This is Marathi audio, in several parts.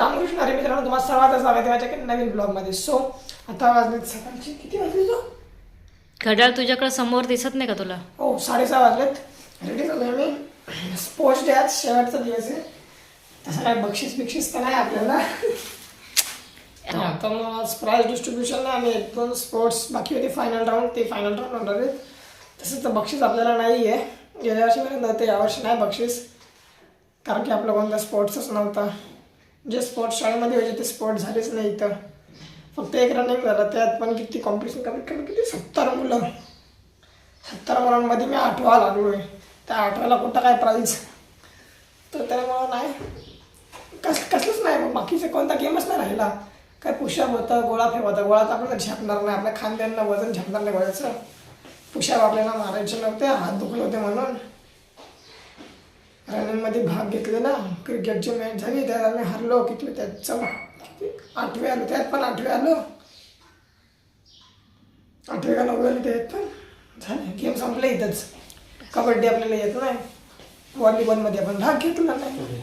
रामकृष्ण हरी मित्रांनो तुम्हाला स्वागत आहे माझ्या नवीन ब्लॉगमध्ये. सो आता वाजलेत सकाळचे किती वाजले तो? घड्याळ तुझ्याकडे समोर दिसत नाही का तुला? हो साडेसहा वाजलेत. रेडी झालो मी स्पोर्ट्स डे आज शेवटचा दिवस आहे. तसं काय बक्षीस बिक्षीस तर नाही आपल्याला. तर मग आज प्राईज डिस्ट्रीब्युशन आम्ही एक दोन स्पोर्ट्स बाकी होते फायनल राऊंड ते फायनल राऊंड होणार आहेत. तसं तर बक्षीस आपल्याला नाही आहे गेल्या वर्षीपर्यंत होते यावर्षी नाही बक्षीस. कारण की आपलं कोणता स्पोर्ट्सच नव्हता. जे स्पोर्ट्स शाळेमध्ये व्हायचे ते स्पोर्ट्स झालेच नाही इथं. फक्त एक रनिंग झालं त्यात पण किती कॉम्पिटिशन कमीत कमी किती? सत्तर मुलं. सत्तर मुलांमध्ये मी आठवा लागलो आहे त्या आठव्याला कुठं काय प्राईज तर त्यामुळं नाही. कस कसलंच नाही मग बाकीचे कोणता गेमच नाही राहिला काय पुशअप होतं गोळा फेव होता गोळा तर आपल्याला झेपणार नाही आपल्या खांद्यांना वजन झेपणार नाही गोळ्याचं. पुशअप आपल्याला मारायचे नव्हते हात दुखले होते म्हणून. रनिंगमध्ये भाग घेतले ना. क्रिकेटची मॅच झाली त्यात आम्ही हरलो किती त्यात चौदा आठवे आलो त्यात पण आठवे आलो. आठवे का नववे आलो त्यात पण झाले. गेम संपले इथंच. कबड्डी आपल्याला येत नाही. व्हॉलीबॉलमध्ये आपण भाग घेतला नाही.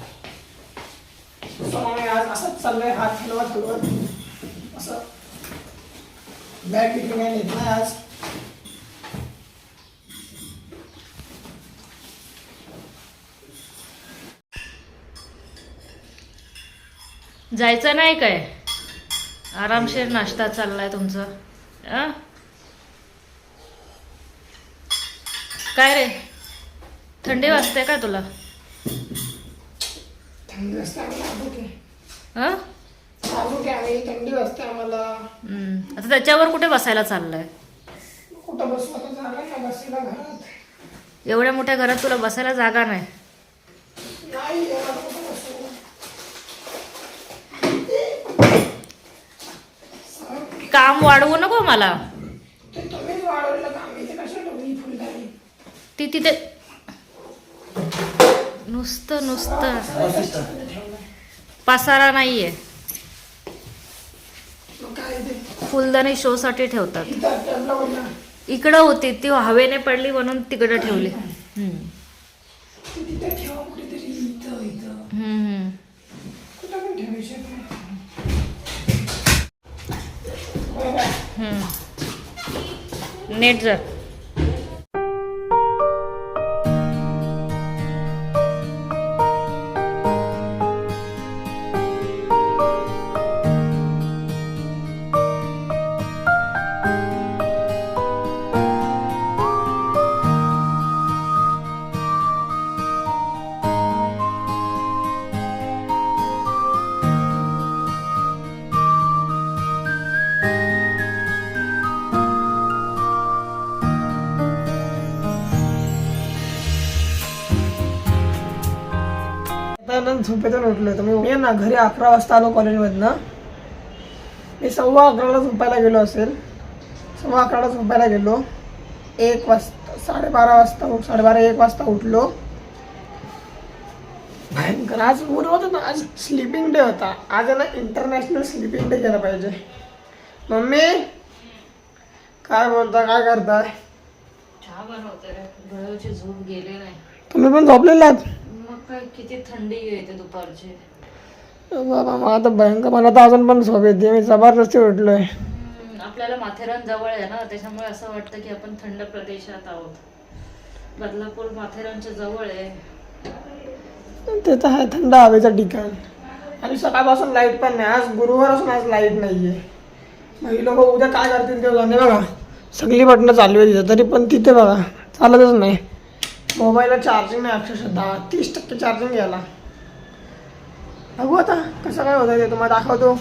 So, आज असंच चाललंय हात हलवत हलवत असं. बॅट बिग नाही येत नाही आज जायचं नाही काय? आरामशीर नाश्ता चाललाय तुमचा. अं? काय रे? थंडी वाजते का तुला? थंडी वाजते आम्हाला हं? थंडी वाजते. आता त्याच्यावर कुठे बसायला चाललंय? कुठं बसू आता जागा नाही बसायला घरात. एवढ्या मोठ्या घरात तुला बसायला जागा नाही नाही याला कुठं बसू काम वाढवू नको मला. ते तिथे नुसतं नुसतं. पसारा नाहीये. फुलदाणी शो साठी ठेवतात इकडं होती ती हवेने पडली म्हणून तिकडं ठेवली. नेट जर. झोपेतून उठलो तर मी ना घरी अकरा वाजता आलो कॉलेजमधनं. मी सव्वा अकराला झोपायला गेलो असेल. सव्वा अकराला झोपायला गेलो. एक वाजता साडेबारा वाजता साडेबारा एक वाजता उठलो. भयंकर. आज होतं ना आज स्लिपिंग डे होता. आज ना इंटरनॅशनल स्लिपिंग डे केला पाहिजे. मम्मी काय बोलता काय करताय? तुम्ही पण झोपलेलात मग काय किती थंडी येते दुपारची? बाबा मग आता भयंकर मला तर अजून पण झोप येते. मी जबरदस्ती उठलोय. हम्म, आपल्याला माथेरान जवळ आहे ना त्याच्यामुळे असं वाटतं की आपण थंड प्रदेशात आहोत. बदलापूर माथेरानच्या जवळ आहे. ते तर आहे थंड हवेचं ठिकाण. आणि सकाळपासून लाइट पण नाही. आज गुरुवार असून आज लाइट नाही आहे मग ही लोक उद्या काय करतील ते जाणे बघा. सगळी बटणं चालू आहे तिथं तरी पण तिथे बघा. चालतच नाही. मोबाईलला चार्जिंग नाही अक्षरशः दहा तीस टक्के चार्जिंग घ्यायला बघू आता कसं काय होतं ते तुम्हाला दाखवतो.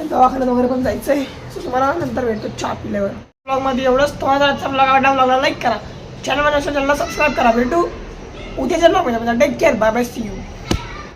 दवाखान्यात वगैरे पण जायचं आहे सो तुम्हाला नंतर भेटतो चहा पिल्यावर. ब्लॉगमध्ये एवढंच. तुम्हाला आजचा ब्लॉग आवडला ब्लॉगला लाईक करा. चॅनलमध्ये असेल चॅनलला सबस्क्राईब करा. भेटू. उद्याच्या ब्लॉगमध्ये take care bye bye see you